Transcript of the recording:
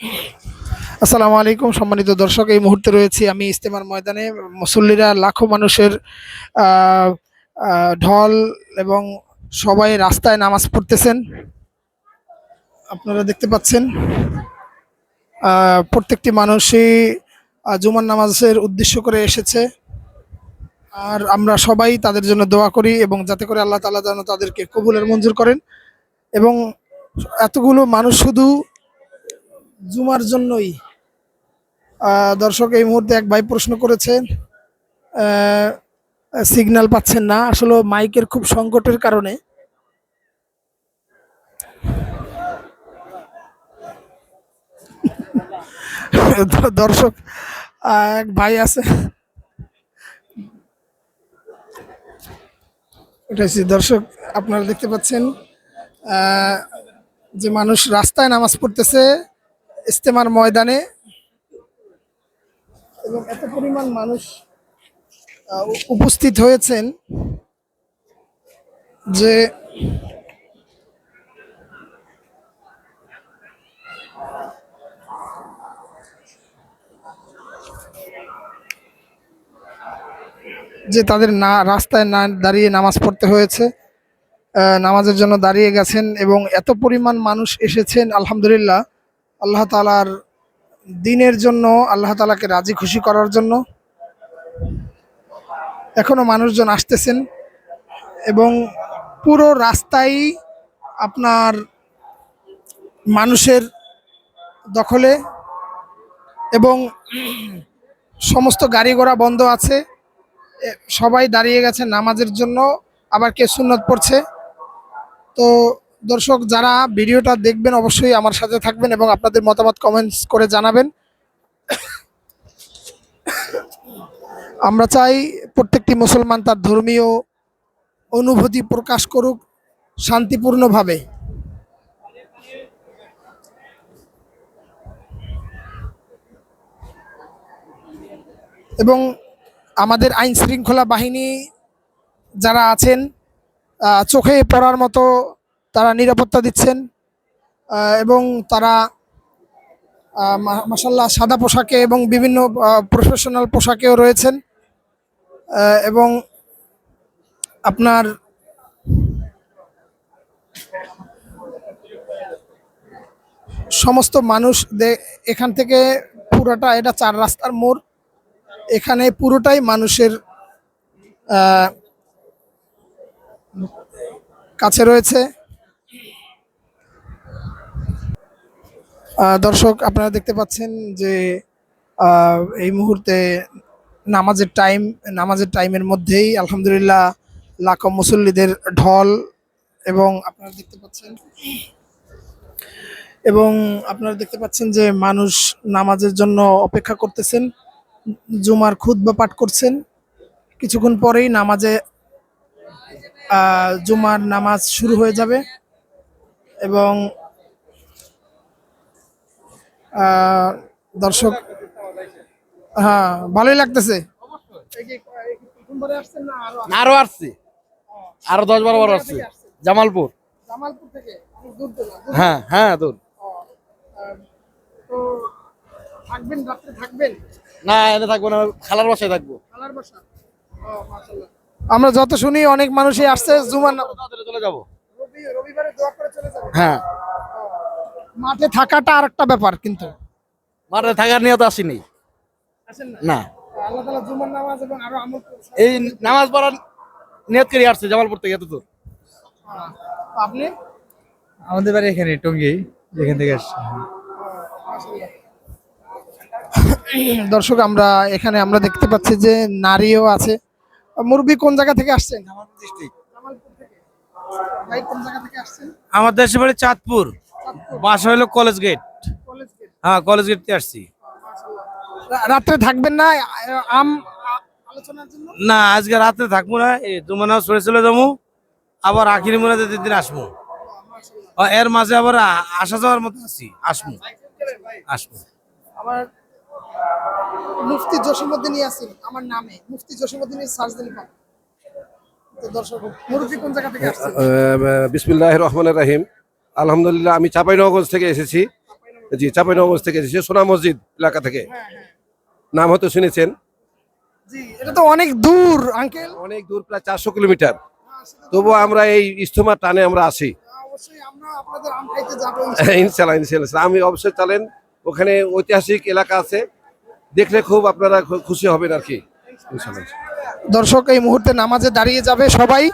আসসালামু আলাইকুম, সম্মানিত দর্শক। এই মুহূর্তে রয়েছি আমি ইস্তেমার ময়দানে। মুসল্লিরা লাখো মানুষের ঢল এবং সবাই রাস্তায় নামাজ পড়তেছেন। আপনারা দেখতে পাচ্ছেন প্রত্যেকটি মানুষই জুমার নামাজের উদ্দেশ্য করে এসেছে। আর আমরা সবাই তাদের জন্য দোয়া করি এবং যাতে করে আল্লাহ তালা যেন তাদেরকে কবুলের মঞ্জুর করেন। এবং এতগুলো মানুষ শুধু জুমার জন্যই দর্শক এই মুহূর্তে এক ভাই প্রশ্ন করেছেন সিগন্যাল পাচ্ছেন না, আসলে মাইকের খুব সংকটের কারণে। দর্শক এক ভাই আছে। উঠেছি দর্শক, আপনারা দেখতে পাচ্ছেন যে মানুষ রাস্তায় নামাজ পড়তেছে ইস্তেমার ময়দানে এবং এত পরিমাণ মানুষ উপস্থিত হয়েছেন যে যে তাদের না, রাস্তায় না দাঁড়িয়ে নামাজ পড়তে হয়েছে নামাজের জন্য দাঁড়িয়ে গেছেন এবং এত পরিমাণ মানুষ এসেছেন, আলহামদুলিল্লাহ। আল্লাহ তালার দিনের জন্য, আল্লাহ তালাকে রাজি খুশি করার জন্য এখনও মানুষজন আসতেছেন এবং পুরো রাস্তায় আপনার মানুষের দখলে এবং সমস্ত গাড়ি ঘোড়া বন্ধ আছে। সবাই দাঁড়িয়ে গেছে নামাজের জন্য, আবার কে সুন্নত পড়ছে। তো দর্শক, যারা ভিডিওটা দেখবেন অবশ্যই আমার সাথে থাকবেন এবং আপনাদের মতামত কমেন্টস করে জানাবেন। আমরা চাই প্রত্যেকটি মুসলমান তার ধর্মীয় অনুভূতি প্রকাশ করুক শান্তিপূর্ণভাবে। এবং আমাদের আইন শৃঙ্খলা বাহিনী যারা আছেন চোখে পড়ার মতো তারা নিরাপত্তা দিচ্ছেন এবং তারা মাসাল্লাহ সাদা পোশাকে এবং বিভিন্ন প্রফেশনাল পোশাকেও রয়েছেন এবং আপনার সমস্ত মানুষ এখান থেকে পুরোটা, এটা চার রাস্তার মোড়, এখানে পুরোটাই মানুষের কাছে রয়েছে। দর্শক, আপনারা দেখতে পাচ্ছেন যে এই মুহূর্তে নামাজের টাইম নামাজের টাইমের মধ্যেই আলহামদুলিল্লাহ লাখো মুসল্লিদের ঢল এবং আপনারা দেখতে পাচ্ছেন এবং আপনারা দেখতে পাচ্ছেন যে মানুষ নামাজের জন্য অপেক্ষা করতেছেন, জুমার খুদ বা পাঠ করছেন। কিছুক্ষণ পরেই নামাজে জুমার নামাজ শুরু হয়ে যাবে এবং দর্শক হ্যাঁ ভালোই লাগতেছে। আরও আসছি। আরও দশ বারো বারো আসছি। জামালপুর। হ্যাঁ হ্যাঁ দূর। থাকবেন রাত্রে থাকবেন না এনে থাকব না খালার বাসায় থাকব। খালার বাসা আমরা যত শুনি অনেক মানুষই আসছে জুমার নামাজ চলে যাব। রবিবারে দোয়া করে চলে যাবে। হ্যাঁ। মাঠে থাকাটা আরেকটা ব্যাপার কিন্তু। মাঠে থাকার নিয়ত আসিনি। না? না। আল্লাহ তাআলা জুমার নামাজ এবং আরও আমল করেছেন। এই নামাজ পড়ার নিয়ত করে আসছে জামালপুর থেকে এত দূর। আপনি? আমাদের বাড়ি এখানে টঙ্গি এখান থেকে আসছি। দর্শক আমরা এখানে আমরা দেখতে পাচ্ছি যে নারীও আছে। মুরবি কোন জায়গা থেকে আসছেন? জামালপুর থেকে। কোন জায়গা থেকে আসছেন? আমার দেশের বাড়ি চাঁদপুর। বাসা হলো কলেজ গেট হ্যাঁ কলেজ গেট থেকে আসছি। রাত্রে থাকবেন না? আম আ- আলোচনার জন্য? না আজকে রাতে থাকব না। এই দুমানা সরে চলে যাব। আবার আখিরি মনে দিন আসব। এর মাঝে আবার আসা যাওয়ার মতো আছি। আসব। আসব। আমার মুফতি জসিমউদ্দিন ইয়াসিন আমার নামে। মুফতি জসিমউদ্দিন সার্চ দিলে পাবেন দর্শক মুরব্বী কোন জায়গা থেকে আসছেন? বিসমিল্লাহ রহমানের রাহিম। আলহামদুলিল্লাহ আমি চাঁপাইনগরগঞ্জ থেকে এসেছি। জি চাপাইনবাবগঞ্জ থেকে এসেছি সোনা মসজিদ এলাকা থেকে। নাম হয়তো শুনেছেন। জি এটা তো অনেক দূর আঙ্কেল। অনেক দূর প্রায় চারশো কিলোমিটার। তবুও আমরা এই ইস্তমার টানে আমরা আসি ইনশাল্লাহ ইনশাল্লাহ আমি অবশ্যই চালেন ওখানে ঐতিহাসিক এলাকা আছে। দেখলে খুব আপনারা খুশি হবেন আর কি। দর্শক এই মুহূর্তে নামাজে দাঁড়িয়ে যাবে সবাই।